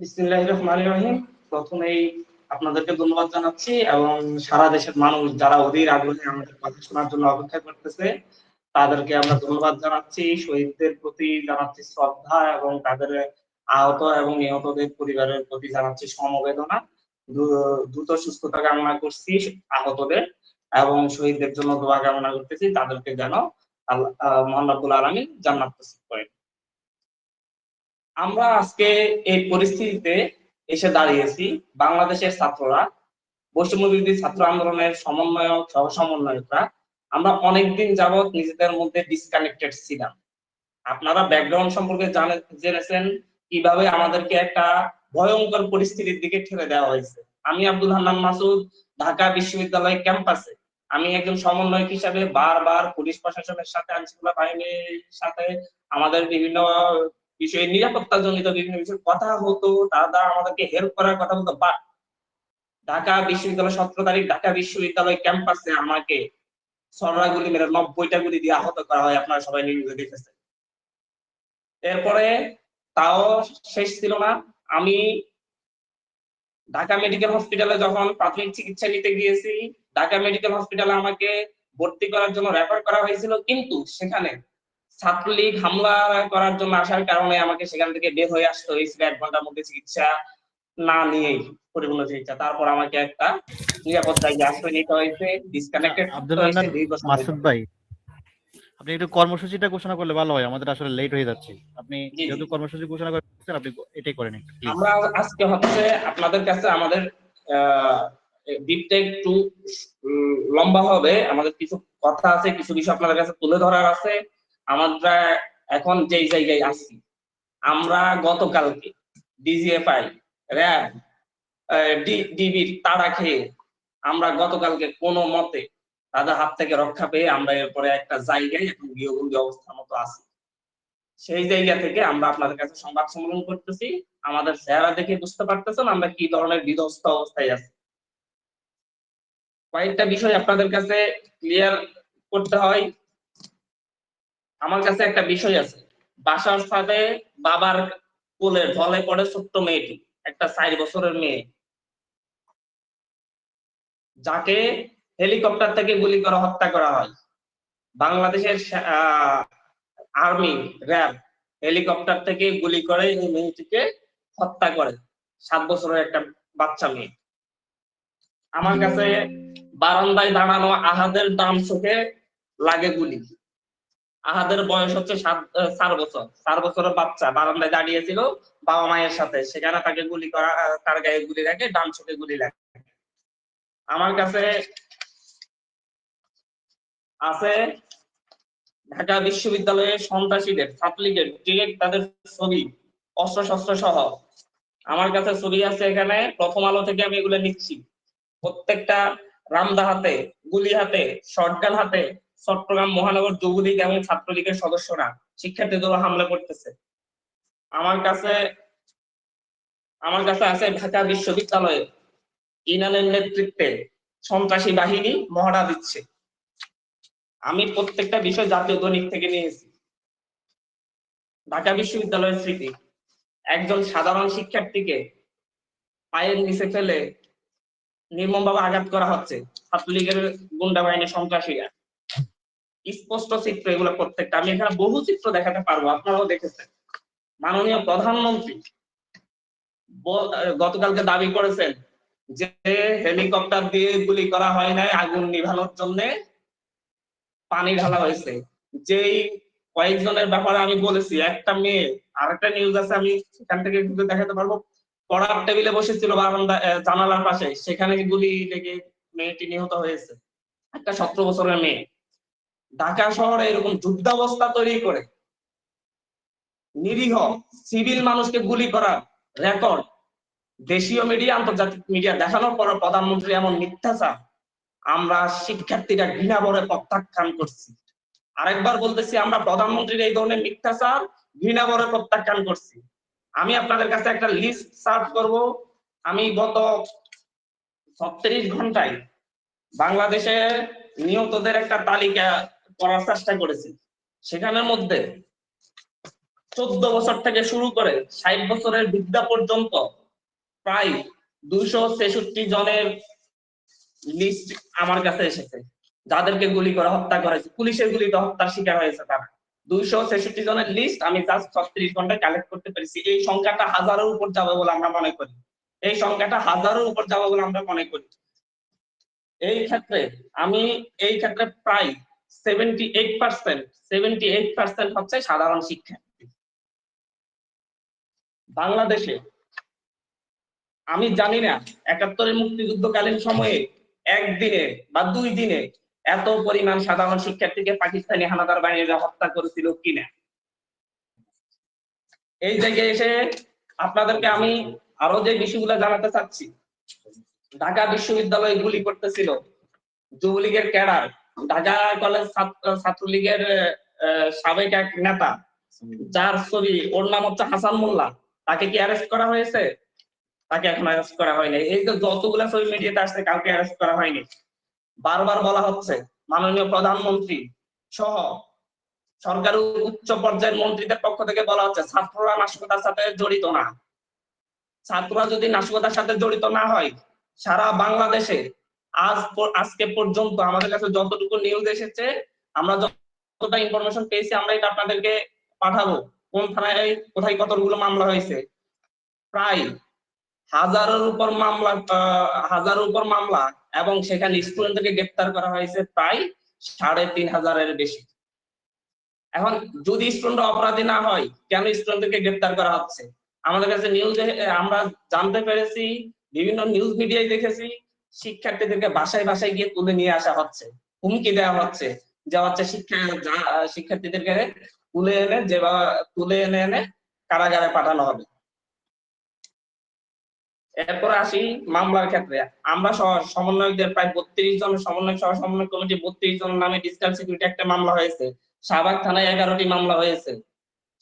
বিসমিল্লাহির রহমানির রহিম। প্রথমেই আপনাদেরকে ধন্যবাদ জানাচ্ছি এবং সারা দেশের মানুষ যারা অধীর আগ্রহে আমাদের কথা শোনার জন্য অপেক্ষা করতেছে, তাদেরকে আমরা ধন্যবাদ জানাচ্ছি। শহীদদের প্রতি জানাচ্ছি শ্রদ্ধা এবং তাদের আহত এবং নিহতদের পরিবারের প্রতি জানাচ্ছি সমবেদনা। দ্রু- দ্রুত সুস্থতা কামনা করছি আহতদের এবং শহীদদের জন্য দোয়া কামনা করতেছি। তাদেরকে যেন আল্লাহ রাব্বুল আলামিন জান্নাত করেন। আমরা আজকে এই পরিস্থিতিতে এসে দাঁড়িয়েছি বাংলাদেশের ছাত্ররা, বৈষম্য ছাত্র আন্দোলনের সমন্বয়ক সহ সমন্বয়করা। আমরা অনেকদিন যাবৎ নিজেদের মধ্যে ডিসকানেক্টেড ছিলাম। আপনারা ব্যাকগ্রাউন্ড সম্পর্কে জানে- জেনেছেন কীভাবে আমাদেরকে একটা ভয়ঙ্কর পরিস্থিতির দিকে ঠেলে দেওয়া হয়েছে। আমি আব্দুল হান্নান মাসুদ, ঢাকা বিশ্ববিদ্যালয় ক্যাম্পাসে। আমি একজন সমন্বয়ক হিসাবে বারবার পুলিশ প্রশাসনের সাথে আইনশৃঙ্খলা বাহিনীর সাথে আমাদের বিভিন্ন বিষয়ে নিরাপত্তা জনিত বিভিন্ন বিষয়ে কথা হতো, তারা আমাদেরকে হেল্প করার কথা বলতো বাট ঢাকা বিশ্ববিদ্যালয় সতেরো তারিখ ঢাকা বিশ্ববিদ্যালয় ক্যাম্পাসে আমাকে গুলি মেরে নব্বইটা গুলি দিয়ে আহত করা হয়, আপনারা সবাই নিউজে দেখেছেন। এরপরে তাও শেষ ছিল না। আমি ঢাকা মেডিকেল হসপিটালে যখন প্রাথমিক চিকিৎসা নিতে গিয়েছি, ঢাকা মেডিকেল হসপিটালে আমাকে ভর্তি করার জন্য রেফার করা হয়েছিল, কিন্তু সেখানে ছাত্রলীগ হামলা করার জন্য আসার কারণে আমাকে সেখান থেকে বের হয়ে আসতে হয়েছিল। এক ঘণ্টার মধ্যে চিকিৎসা না নিয়েই পরিপূর্ণ চিকিৎসা। তারপর আমাকে একটা নিরাপদ জায়গায় আশ্রয় নিতে হয়েছে ডিসকানেক্টেড মাসুদ ভাই আপনি একটু কর্মসূচিটা ঘোষণা করলে ভালো হয় আমাদের আসলে লেট হয়ে যাচ্ছে। আপনি। যেহেতু কর্মসূচি ঘোষণা করেছেন আপনি এটাই করেন আমরা আজকে হচ্ছে আপনাদের কাছে আমাদের ডিপটা একটু লম্বা হবে। আমাদের কিছু কথা আছে কিছু বিষয় আপনাদের কাছে তুলে ধরার আছে। আমরা এখন যেই জায়গায় আছি, আমরা গতকালকে ডিজিএফআই র্যাব ডিবির তাড়া খেয়ে আমরা গতকালকে কোনো মতে তাদের হাত থেকে রক্ষা পেয়ে আমরা এরপরে একটা জায়গায় এখন গৃহবন্দী অবস্থার মতো আছি। সেই জায়গা থেকে আমরা আপনাদের কাছে সংবাদ সম্মেলন করতেছি। আমাদের চেহারা দেখে বুঝতে পারতেছেন আমরা কি ধরনের বিধ্বস্ত অবস্থায় আছি। কয়েকটা বিষয় আপনাদের কাছে ক্লিয়ার করতে হয়। আমার কাছে একটা বিষয় আছে। বাসার সাথে বাবার কোলে ঢলে পড়ে ছোট্ট মেয়েটি, একটা চার বছরের মেয়ে। যাকে হেলিকপ্টার থেকে গুলি করে হত্যা করা হয়। বাংলাদেশের আর্মি, র্যাব হেলিকপ্টার থেকে গুলি করে এই মেয়েটিকে হত্যা করে। সাত বছরের একটা বাচ্চা মেয়ে। আমার কাছে বারান্দায় দাঁড়ানো আহাদের দাম চোখে লাগে গুলি। আহাদের বয়স হচ্ছে চার বছর। চার বছরের বাচ্চা বারান্দায় দাঁড়িয়েছিল বাবা মায়ের সাথে। সেখানে তাকে গুলি করা তার গায়ে গুলি লাগে, ডান চোখে গুলি লাগে। আমার কাছে আছে ঢাকা বিশ্ববিদ্যালয়ের সন্ত্রাসীদের, ছাত্রলীগের ডিরেক্ট তাদের ছবি অস্ত্র শস্ত্র সহ। আমার কাছে ছবি আছে এখানে, প্রথম আলো থেকে আমি এগুলো নিচ্ছি। প্রত্যেকটা রামদা হাতে, গুলি হাতে, শটগান হাতে চট্টগ্রাম মহানগর যুবলীগ এবং ছাত্রলীগের সদস্যরা শিক্ষার্থীদের হামলা করতেছে। আমার কাছে আমার কাছে আছে ঢাকা বিশ্ববিদ্যালয়ে ইনানের নেতৃত্বে সন্ত্রাসী বাহিনী মহড়া দিচ্ছে। আমি প্রত্যেকটা বিষয় জাতীয় দৈনিক থেকে নিয়েছি। ঢাকা বিশ্ববিদ্যালয়ের স্মৃতি, একজন সাধারণ শিক্ষার্থীকে পায়ের নিচে ফেলে নির্মমভাবে আঘাত করা হচ্ছে ছাত্রলীগের গুন্ডা বাহিনীর সন্ত্রাসীরা। স্পষ্ট চিত্র এগুলো প্রত্যেকটা। আমি এখানে বহু চিত্র দেখাতে পারব, আপনারাও দেখেছেন। মাননীয় প্রধানমন্ত্রী গতকালকে দাবি করেছেন যে হেলিকপ্টার দিয়ে গুলি করা হয় নাই আগুন নিভানোর জন্য। পানি ঢালা হয়েছে। যেই কয়েকজনের ব্যাপারে আমি বলেছি, একটা মেয়ে আর একটা নিউজ আছে, আমি সেখান থেকে কিন্তু দেখাতে পারব। পড়ার টেবিলে বসেছিল বারান্দা জানালার পাশে। সেখানে গুলি লেগে মেয়েটি নিহত হয়েছে। একটা সতেরো বছরের মেয়ে। ঢাকা শহরে এরকম যুদ্ধাবস্থা তৈরি করে। নিরীহ সিভিল মানুষকে গুলি করার রেকর্ড দেশীয় মিডিয়া, আন্তর্জাতিক মিডিয়া দেখানোর পর প্রধানমন্ত্রী এমন মিথ্যাচার। আমরা শিক্ষার্থীরা ঘৃণা ভরে প্রত্যাখ্যান করছি। আরেকবার বলতেছি, আমরা প্রধানমন্ত্রীর এই ধরনের মিথ্যাচার ঘৃণা ভরে প্রত্যাখ্যান করছি। আমি আপনাদের কাছে একটা লিস্ট সার্চ করব। আমি গত ছত্রিশ ঘন্টায় বাংলাদেশে নিহতদের একটা তালিকা করার চেষ্টা করেছি। সেখানের মধ্যে চোদ্দ বছর থেকে শুরু করে ষাট বছরের বৃদ্ধা পর্যন্ত প্রায় দুইশো ছেষট্টি জনের লিস্ট আমার কাছে এসেছে। যাদেরকে গুলি করে হত্যা করা পুলিশের গুলিতে হত্যার শিকার হয়েছে তারা। দুইশো ছেষট্টি জনের লিস্ট আমি জাস্ট ছত্রিশ ঘন্টায় কালেক্ট করতে পেরেছি। এই সংখ্যাটা হাজারের উপর যাবে বলে আমরা মনে করি। এই সংখ্যাটা হাজারের উপর যাবে বলে আমরা মনে করি। এই ক্ষেত্রে আমি, এই ক্ষেত্রে প্রায় seventy eight percent seventy eight percent হচ্ছে সাধারণ শিক্ষার্থী বাংলাদেশে আমি জানি না একাত্তরের মুক্তিযুদ্ধকালীন সময়ে একদিনে বা দুই দিনে এত পরিমাণ সাধারণ শিক্ষার্থীকে পাকিস্তানি হানাদার বাহিনীরা হত্যা করেছিল কিনা? এই জায়গায় এসে আপনাদেরকে আমি আরও যে বিষয়গুলো জানাতে চাচ্ছি, ঢাকা বিশ্ববিদ্যালয়ে গুলি করতেছিল যুবলীগের ক্যাডার ঢাকা কলেজ ছাত্র- ছাত্রলীগের সাবেক এক নেতা, যার ছবি, ওর নাম হচ্ছে হাসান মোল্লা। তাকে কি অ্যারেস্ট করা হয়েছে? তাকে এখন অ্যারেস্ট করা হয়নি। এই যে যতগুলো ছবি মিডিয়াতে আসছে, কাউকে অ্যারেস্ট করা হয়নি। বারবার বলা হচ্ছে, মাননীয় প্রধানমন্ত্রী সহ সরকার উচ্চ পর্যায়ের মন্ত্রীদের পক্ষ থেকে বলা হচ্ছে, ছাত্ররা নাশকতার সাথে জড়িত না। ছাত্ররা যদি নাশকতার সাথে জড়িত না হয়, সারা বাংলাদেশে আজ আজকে পর্যন্ত আমাদের কাছে যতটুকু নিউজ এসেছে, আমরা যতটা ইনফরমেশন পেয়েছি আমরা এটা আপনাদেরকে পাঠাবো, কোন থানায়, কোথায় কতগুলো মামলা হয়েছে। প্রায় হাজারের উপর মামলা হাজারের উপর মামলা, এবং সেখানে স্টুডেন্টদেরকে গ্রেপ্তার করা হয়েছে প্রায় সাড়ে তিন হাজারের বেশি। এখন যদি স্টুডেন্ট অপরাধী না হয়, কেন স্টুডেন্টদেরকে গ্রেপ্তার করা হচ্ছে? আমাদের কাছে নিউজ আমরা জানতে পেরেছি, বিভিন্ন নিউজ মিডিয়ায় দেখেছি শিক্ষার্থীদেরকে বাসায় বাসায় গিয়ে তুলে নিয়ে আসা হচ্ছে। হুমকি দেওয়া হচ্ছে। যে হচ্ছে শিক্ষা শিক্ষার্থীদেরকে তুলে এনে যে তুলে এনে এনে কারাগারে পাঠানো হবে। এরপর আসি মামলার ক্ষেত্রে। আমরা সমন্বয়কদের প্রায় বত্রিশ জন সমন্বয় সহ, সমন্বয় কমিটি বত্রিশ জন নামে ডিজিটাল সিকিউরিটি একটা মামলা হয়েছে। শাহবাগ থানায় এগারোটি মামলা হয়েছে।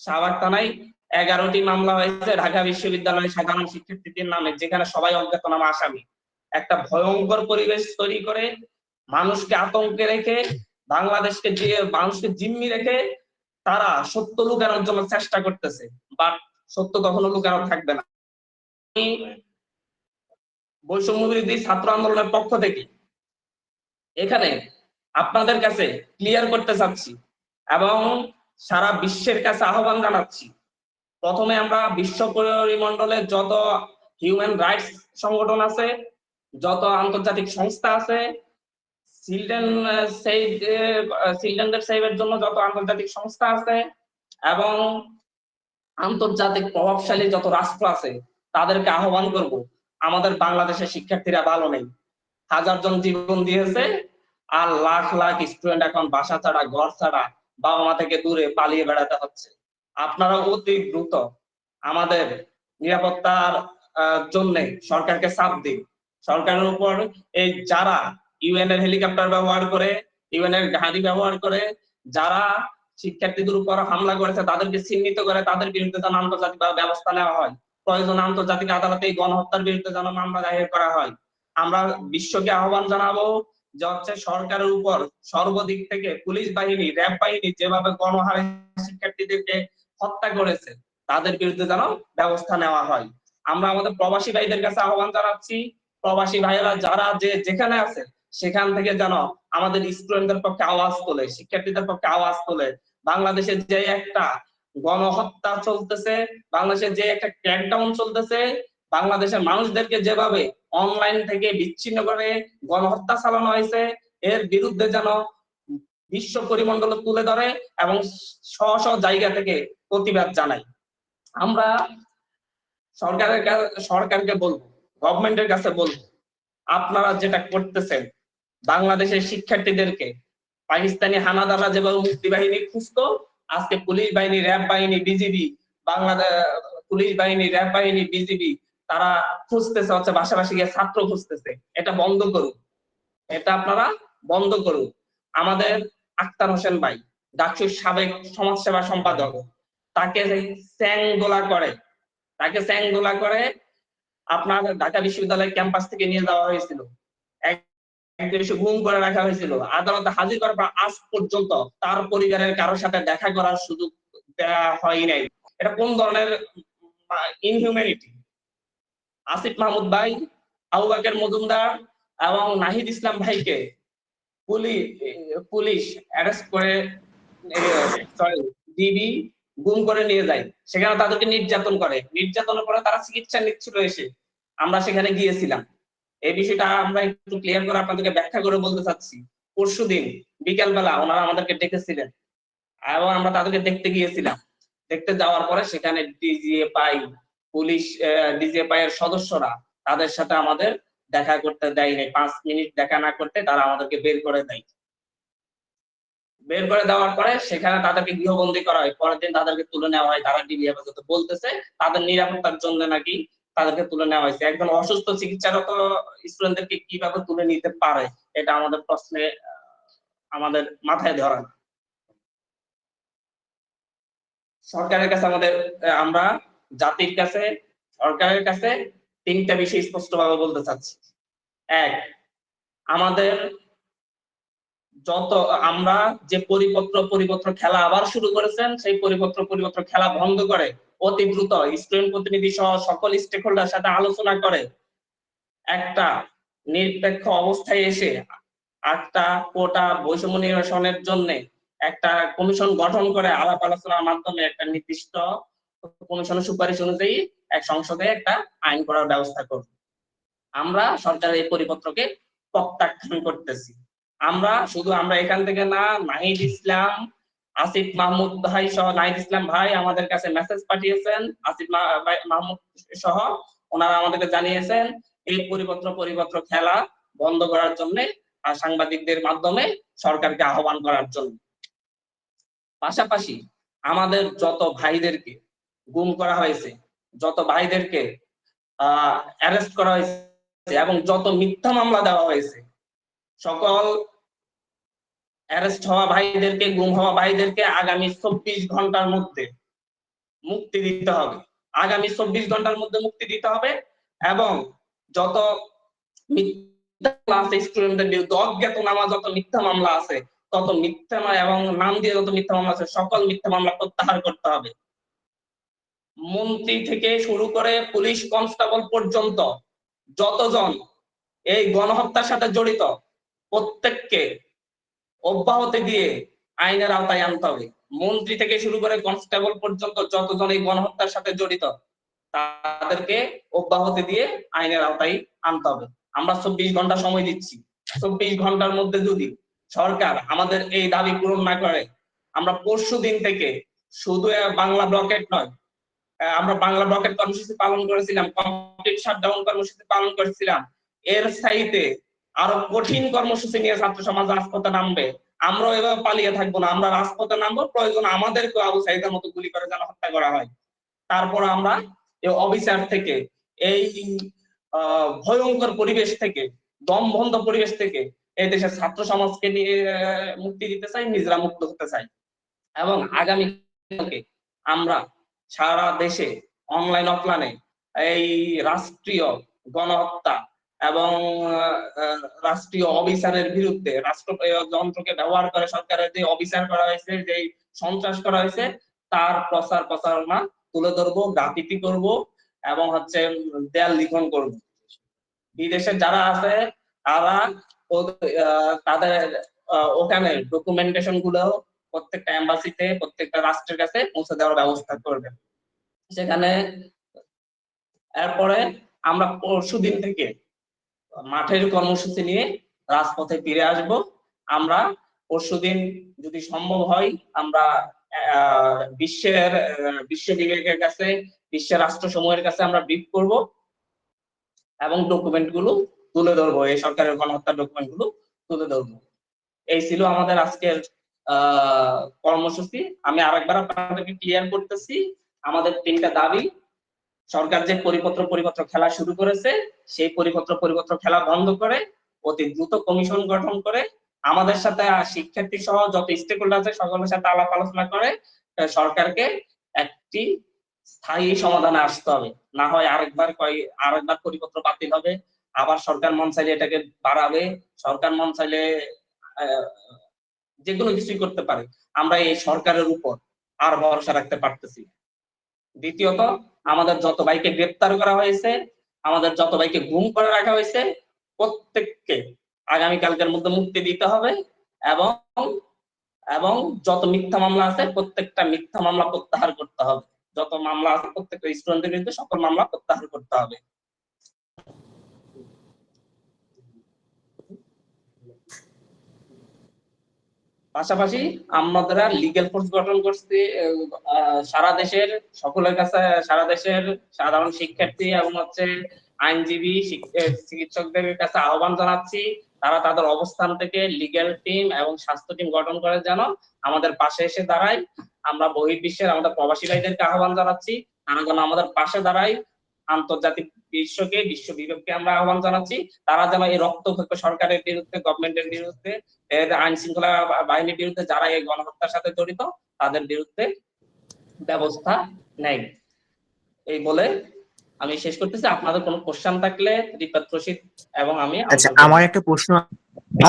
শাহবাগ থানায় এগারোটি মামলা হয়েছে। ঢাকা বিশ্ববিদ্যালয়ের সাধারণ শিক্ষার্থীদের নামে, যেখানে সবাই অজ্ঞাতনামা আসামি। একটা ভয়ঙ্কর পরিবেশ তৈরি করে, মানুষকে আতঙ্কে রেখে, বাংলাদেশকে যে, মানুষকে জিম্মি রেখে তারা সত্য লুকানোর জন্য চেষ্টা করতেছে। বাট সত্য কখনো লুকানো থাকবে না। বৈষম্য বিরোধী ছাত্র আন্দোলনের পক্ষ থেকে এখানে আপনাদের কাছে ক্লিয়ার করতে চাচ্ছি এবং সারা বিশ্বের কাছে আহ্বান জানাচ্ছি। প্রথমে আমরা বিশ্ব পরিমণ্ডলের যত হিউম্যান রাইটস সংগঠন আছে যত আন্তর্জাতিক সংস্থা আছে চিলড্রেন সেভের জন্য যত আন্তর্জাতিক সংস্থা আছে এবং আন্তর্জাতিক প্রভাবশালী যত রাষ্ট্র আছে, তাদেরকে আহ্বান করব, আমাদের বাংলাদেশের শিক্ষার্থীরা ভালো নেই। হাজার জন জীবন দিয়েছে আর লাখ লাখ স্টুডেন্ট এখন বাসা ছাড়া, ঘর ছাড়া, বাবা মা থেকে দূরে পালিয়ে বেড়াতে হচ্ছে। আপনারা অতি দ্রুত আমাদের নিরাপত্তার জন্য সরকারকে চাপ দিন। সরকারের উপর এই যারা ইউএন এর হেলিকপ্টার ব্যবহার করে ইউএন এর গাড়ি ব্যবহার করে, যারা শিক্ষার্থীদের উপর হামলা করেছে, তাদেরকে চিহ্নিত করে তাদের বিরুদ্ধে যেন আন্তর্জাতিক ব্যবস্থা নেওয়া হয়। প্রয়োজন আন্তর্জাতিক আদালতে এই গণহত্যার বিরুদ্ধে যেন মামলা দায়ের করা হয়। আমরা বিশ্বকে আহ্বান জানাব যে হচ্ছে সরকারের উপর সর্বদিক থেকে পুলিশ বাহিনী, র্যাব বাহিনী যেভাবে গণহারে শিক্ষার্থীদেরকে হত্যা করেছে, তাদের বিরুদ্ধে যেন ব্যবস্থা নেওয়া হয়। আমরা আমাদের প্রবাসী ভাইদের কাছে আহ্বান জানাচ্ছি প্রবাসী ভাইয়েরা যারা যে যেখানে আছে, সেখান থেকে যেন আমাদের স্টুডেন্টদের পক্ষে আওয়াজ তোলে, শিক্ষার্থীদের পক্ষে আওয়াজ তোলে। বাংলাদেশে যে একটা গণহত্যা চলতেছে, বাংলাদেশে যে একটা ক্র্যাকডাউন চলতেছে, বাংলাদেশের মানুষদেরকে যেভাবে অনলাইন থেকে বিচ্ছিন্ন করে গণহত্যা চালানো হয়েছে, এর বিরুদ্ধে যেন বিশ্ব পরিমণ্ডল তুলে ধরে এবং স্ব স্ব জায়গা থেকে প্রতিবাদ জানাই আমরা সরকারের সরকারকে বলব গভর্নমেন্টের কাছে বলব, আপনারা যেটা করতেছেন, বাংলাদেশের শিক্ষার্থীদেরকে, পাকিস্তানি হানাদাররা যেভাবে মুক্তি বাহিনী খুঁজতো, আজকে পুলিশ বাহিনী, র্যাব বাহিনী, বিজিবি বাংলাদেশ পুলিশ বাহিনী, র্যাব বাহিনী, বিজিবি, তারা খুঁজতেছে, হচ্ছে বাসাবাসি গিয়ে ছাত্র খুঁজতেছে। এটা বন্ধ করুন। এটা আপনারা বন্ধ করুন। আমাদের আক্তার হোসেন ভাই, ডাকসুর সাবেক সমাজসেবা সম্পাদক, তাকে স্যাং দোলা করে, তাকে স্যাং দোলা করে আপনার ঢাকা বিশ্ববিদ্যালয় ক্যাম্পাস থেকে নিয়ে যাওয়া হয়েছিল। গুম করে রাখা হয়েছিল। আদালতে হাজির করার পর আজ পর্যন্ত তার পরিবারের কারোর সাথে দেখা করার সুযোগ দেওয়া হয় নাই। এটা কোন ধরনের ইনহিউম্যানিটি আসিফ মাহমুদ ভাই, আবু বাকের মজুমদার এবং নাহিদ ইসলাম ভাইকে পুলিশ পুলিশ অ্যারেস্ট করে সরি ডিবি গুম করে নিয়ে যায়। সেখানে তাদেরকে নির্যাতন করে। নির্যাতনের পরে তারা চিকিৎসা নিচ্ছিল এসে। আমরা সেখানে গিয়েছিলাম। এই বিষয়টা আমরা একটু ক্লিয়ার করে আপনাদেরকে ব্যাখ্যা করে বলতে চাচ্ছি। পরশু দিন বিকালবেলা ওনারা আমাদেরকে ডেকেছিলেন। এবং আমরা তাদেরকে দেখতে গিয়েছিলাম। দেখতে যাওয়ার পরে সেখানে ডিজিএফআই পুলিশ ডিজিএফআই এর সদস্যরা তাদের সাথে আমাদের দেখা করতে দেয় নাই পাঁচ মিনিট দেখা না করতে তারা আমাদেরকে বের করে দেয়। বের করে দেওয়ার পরে সেখানে তাদেরকে গৃহবন্দী করা হয়। পরের দিন তাদেরকে তুলে নেওয়া হয়। তারা ডিবি হেফাজতে বলতেছে, তাদের নিরাপত্তার জন্য নাকি তাদেরকে তুলে নেওয়া হয়েছে। একজন অসুস্থ চিকিৎসারত স্টুডেন্টদেরকে কীভাবে তুলে নিতে পারে, এটা আমাদের প্রশ্নে আমাদের মাথায় ধরা। সরকারের কাছে আমাদের আমরা জাতির কাছে, সরকারের কাছে তিনটা বিষয় স্পষ্টভাবে বলতে চাচ্ছি। এক, আমাদের যত আমরা যে পরিপত্র পরিপত্র খেলা আবার শুরু করেছেন, সেই পরিপত্র পরিপত্র খেলা বন্ধ করে অতি দ্রুত স্টুডেন্ট প্রতিনিধি সহ সকল স্টেক হোল্ডার সাথে আলোচনা করে একটা নিরপেক্ষ অবস্থায় এসে একটা কোটা বৈষম্য নিরসনের জন্য একটা কমিশন গঠন করে আলাপ আলোচনার মাধ্যমে একটা নির্দিষ্ট কমিশনের সুপারিশ অনুযায়ী এক সংসদে একটা আইন করার ব্যবস্থা করব। আমরা সরকারের এই পরিপত্রকে প্রত্যাখ্যান করতেছি। আমরা শুধু আমরা এখান থেকে না, নাহিদ ইসলাম, আসিফ মাহমুদ ভাই সহ, নাহিদ ইসলাম ভাই আমাদের কাছে মেসেজ পাঠিয়েছেন, আসিফ মাহমুদ সহ, ওনারা আমাদেরকে জানিয়েছেন, এই পরিপত্র পরিপত্র খেলা বন্ধ করার জন্য আর সাংবাদিকদের মাধ্যমে সরকারকে আহ্বান করার জন্য। পাশাপাশি আমাদের যত ভাইদেরকে গুম করা হয়েছে, যত ভাইদেরকে, আহ অ্যারেস্ট করা হয়েছে এবং যত মিথ্যা মামলা দেওয়া হয়েছে সকল অ্যারেস্ট হওয়া ভাইদেরকে, গুম হওয়া ভাইদেরকে আগামী চব্বিশ ঘণ্টার মধ্যে মুক্তি দিতে হবে। আগামী চব্বিশ ঘণ্টার মধ্যে মুক্তি দিতে হবে এবং যত মিথ্যা স্টুডেন্টদের বিরুদ্ধে অজ্ঞাতনামা যত মিথ্যা মামলা আছে, তত মিথ্যা এবং নাম দিয়ে যত মিথ্যা মামলা আছে, সকল মিথ্যা মামলা প্রত্যাহার করতে হবে। মন্ত্রী থেকে শুরু করে পুলিশ কনস্টেবল পর্যন্ত যতজন এই গণহত্যার সাথে জড়িত প্রত্যেককে অব্যাহতি দিয়ে আইনের আওতায় আনতে হবে। মন্ত্রী থেকে শুরু করে কনস্টেবল পর্যন্ত যতজন এই গণহত্যার সাথে জড়িত, তাদেরকে অব্যাহতি দিয়ে আইনের আওতায় আনতে হবে। আমরা চব্বিশ ঘণ্টা সময় দিচ্ছি। চব্বিশ ঘণ্টার মধ্যে যদি সরকার আমাদের এই দাবি পূরণ না করে, আমরা পরশু দিন থেকে শুধু বাংলা ব্লকেট নয় আমরা বাংলা ব্লকেট কর্মসূচি পালন করেছিলাম, কমপ্লিট শাটডাউন কর্মসূচি পালন করেছিলাম। এর সাইতে আরও কঠিন কর্মসূচি নিয়ে ছাত্র সমাজ রাজপথে নামবে। আমরাও এভাবে পালিয়ে থাকব না। আমরা রাজপথে নামবো, প্রয়োজন আমাদেরকে আবু সাইদের মতো গুলি করে যেন হত্যা করা হয়। তারপর আমরা এই অবিচার থেকে, এই ভয়ঙ্কর পরিবেশ থেকে, দমবন্ধ পরিবেশ থেকে এই দেশের ছাত্র সমাজকে নিয়ে মুক্তি দিতে চাই, নিজেরা মুক্ত হতে চাই। এবং আগামী আমরা সারা দেশে অনলাইন অফলাইনে এই রাষ্ট্রীয় গণহত্যা এবং রাষ্ট্রীয় অবিচারের বিরুদ্ধে রাষ্ট্র যন্ত্রকে ব্যবহার করে সরকারের যে অবিচার করা হয়েছে যে সন্ত্রাস করা হয়েছে, তার প্রচার প্রচারণা তুলে ধরবো, গ্রাফিতি করব এবং হচ্ছে দেয়াল লিখন করব। বিদেশে যারা আছে, তারা তাদের ওখানে ডকুমেন্টেশনগুলো প্রত্যেকটা এম্বাসিতে, প্রত্যেকটা রাষ্ট্রের কাছে পৌঁছে দেওয়ার ব্যবস্থা করবেন। সেখানে এরপরে আমরা পরশু দিন থেকে মাঠের কর্মসূচি নিয়ে রাজপথে ফিরে আসব। আমরা পরশুদিন যদি সম্ভব হয়, আমরা বিশ্বের বিশ্ব বিবেকের কাছে বিশ্বের রাষ্ট্র সমূহের কাছে আমরা ব্রিফ করব এবং ডকুমেন্টগুলো তুলে ধরবো, এই সরকারের গণহত্যার ডকুমেন্টগুলো তুলে ধরবো। এই ছিল আমাদের আজকের কর্মসূচি। আমি আরেকবার আপনাদেরকে ক্লিয়ার করতেছি, আমাদের তিনটা দাবি। সরকার যে পরিপত্র পরিপত্র খেলা শুরু করেছে, সেই পরিপত্র পরিপত্র খেলা বন্ধ করে, অতি দ্রুত কমিশন গঠন করে, আমাদের সাথে শিক্ষার্থী সহ যত স্টেক হোল্ডার আছে সকলের সাথে আলাপ আলোচনা করে সরকারকে একটি স্থায়ী সমাধানে আসতে হবে না হয় আরেকবার আরেকবার পরিপত্র বাতিল হবে, আবার সরকার মন চাইলে এটাকে বাড়াবে, সরকার মন চাইলে যে কোনো কিছুই করতে পারে আমরা এই সরকারের উপর আর ভরসা রাখতে পারতেছি। দ্বিতীয়ত, আমাদের যত ভাইকে গ্রেপ্তার করা হয়েছে, আমাদের যত ভাইকে গুম করে রাখা হয়েছে, প্রত্যেককে আগামীকালকের মধ্যে মুক্তি দিতে হবে এবং এবং যত মিথ্যা মামলা আছে, প্রত্যেকটা মিথ্যা মামলা প্রত্যাহার করতে হবে। যত মামলা আছে, প্রত্যেকটা স্টুডেন্টের বিরুদ্ধে সকল মামলা প্রত্যাহার করতে হবে। পাশাপাশি আমরা লিগেল ফোর্স গঠন করছি সারা দেশের, সকলের কাছে সারা দেশের সাধারণ শিক্ষার্থী এবং হচ্ছে আইনজীবী চিকিৎসকদের কাছে আহ্বান জানাচ্ছি, তারা তাদের অবস্থান থেকে লিগ্যাল টিম এবং স্বাস্থ্য টিম গঠন করে যেন আমাদের পাশে এসে দাঁড়ায়। আমরা বহির্বিশ্বের আমাদের প্রবাসী ভাইদেরকে আহ্বান জানাচ্ছি, তারা যেন আমাদের পাশে দাঁড়ায়। আন্তর্জাতিক বিশ্বকে বিশ্ব বিবেককে আমরা আহ্বান জানাচ্ছি। তারা যেন এই রক্তভক্ত সরকারের বিরুদ্ধে গভর্নমেন্টের বিরুদ্ধে আইন শৃঙ্খলা বাহিনীর বিরুদ্ধে যারা এই গণহত্যার সাথে জড়িত তাদের বিরুদ্ধে ব্যবস্থা নেয়। এই বলে আমি শেষ করতেছি। আপনাদের কোনো কোশ্চেন থাকলে রিপাত রশিদ এবং আমি আচ্ছা আমার একটা প্রশ্ন